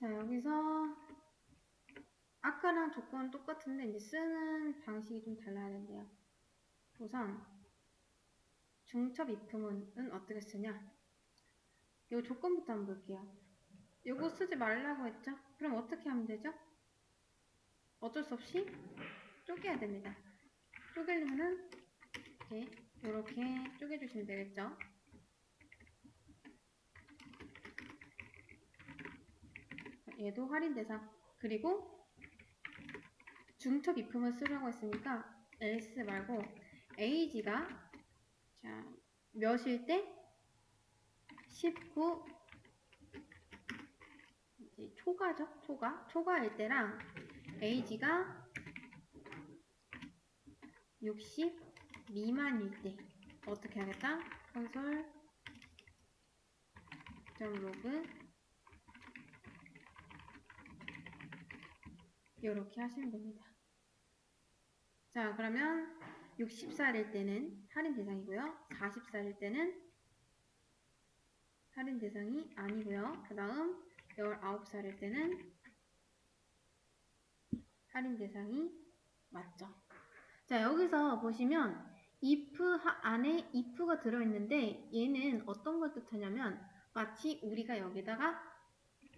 자, 여기서 아까랑 조건 똑같은데 이제 쓰는 방식이 좀 달라야 된대요. 우선 중첩 입금은 어떻게 쓰냐? 요 조건부터 한번 볼게요. 요거 쓰지 말라고 했죠? 그럼 어떻게 하면 되죠? 어쩔 수 없이 쪼개야 됩니다. 쪼개려면은 이렇게 이렇게 쪼개주시면 되겠죠? 얘도 할인 대상. 그리고 중첩 입금을 쓰라고 했으니까 else 말고 age가 자 몇일 때? 19 이제 초과죠? 초과? 초과일 때랑 age가 60 미만일 때. 어떻게 하겠다? 콘솔 점 로그 이렇게 하시면 됩니다. 자, 그러면 60살일 때는 할인 대상이고요. 40살일 때는 할인 대상이 아니고요. 그 다음 19살일 때는 할인 대상이 맞죠. 자, 여기서 보시면 if 하- 안에 if가 들어있는데 얘는 어떤 걸 뜻하냐면 마치 우리가 여기다가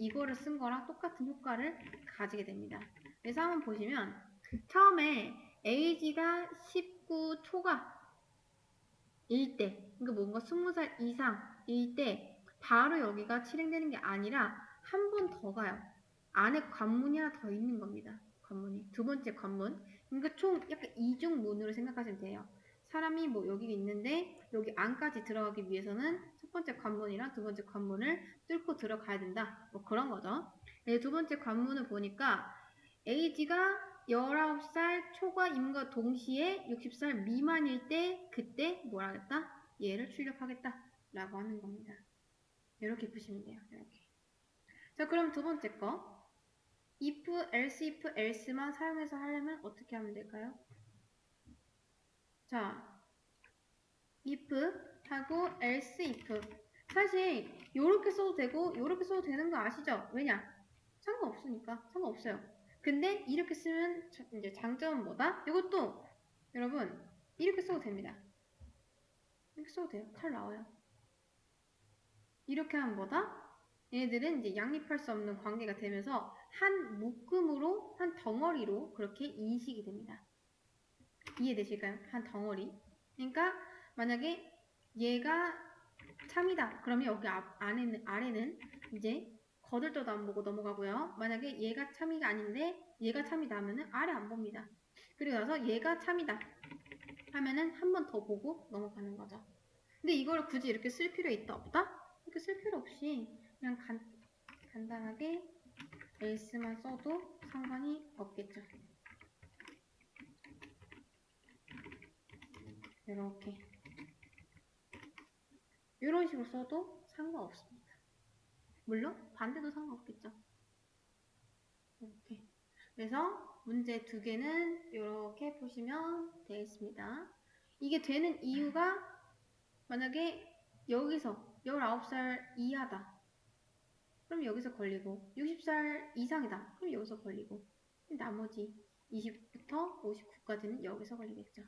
이거를 쓴 거랑 똑같은 효과를 가지게 됩니다. 그래서 한번 보시면 처음에 age가 19 초과 일 때, 그러니까 뭔가 20살 이상 일 때 바로 여기가 실행되는 게 아니라 한 번 더 가요. 안에 관문이 하나 더 있는 겁니다. 관문이 두 번째 관문. 그러니까 총 약간 이중 문으로 생각하시면 돼요. 사람이 뭐 여기 있는데 여기 안까지 들어가기 위해서는 첫 번째 관문이랑 두 번째 관문을 뚫고 들어가야 된다. 뭐 그런 거죠. 네, 두 번째 관문을 보니까 age가 19살 초과임과 동시에 60살 미만일 때 그때 뭘 하겠다? 얘를 출력하겠다 라고 하는 겁니다. 이렇게 보시면 돼요. 이렇게. 자 그럼 두 번째 거 if, else, if, else만 사용해서 하려면 어떻게 하면 될까요? 자 if 하고 else, if 사실 요렇게 써도 되고 요렇게 써도 되는 거 아시죠? 왜냐? 상관없으니까 상관없어요. 근데 이렇게 쓰면 자- 이제 장점은 뭐다? 이것도 여러분 이렇게 써도 됩니다. 이렇게 써도 돼요. 잘 나와요. 이렇게 하면 뭐다? 얘네들은 이제 양립할 수 없는 관계가 되면서 한 묶음으로 한 덩어리로 그렇게 인식이 됩니다. 이해되실까요? 한 덩어리. 그러니까 만약에 얘가 참이다. 그러면 여기 앞, 안에는 아래는 이제 거들떠도 안 보고 넘어가고요. 만약에 얘가 참이가 아닌데 얘가 참이다 하면은 아래 안 봅니다. 그리고 나서 얘가 참이다 하면은 한 번 더 보고 넘어가는 거죠. 근데 이걸 굳이 이렇게 쓸 필요 있다 없다? 이렇게 쓸 필요 없이 그냥 간, 간단하게 else만 써도 상관이 없겠죠. 이렇게 이런 식으로 써도 상관없습니다. 물론 반대도 상관없겠죠. 이렇게. 그래서 문제 두 개는 이렇게 보시면 되겠습니다. 이게 되는 이유가 만약에 여기서 19살 이하다. 그럼 여기서 걸리고 60살 이상이다. 그럼 여기서 걸리고 나머지 20부터 59까지는 여기서 걸리겠죠.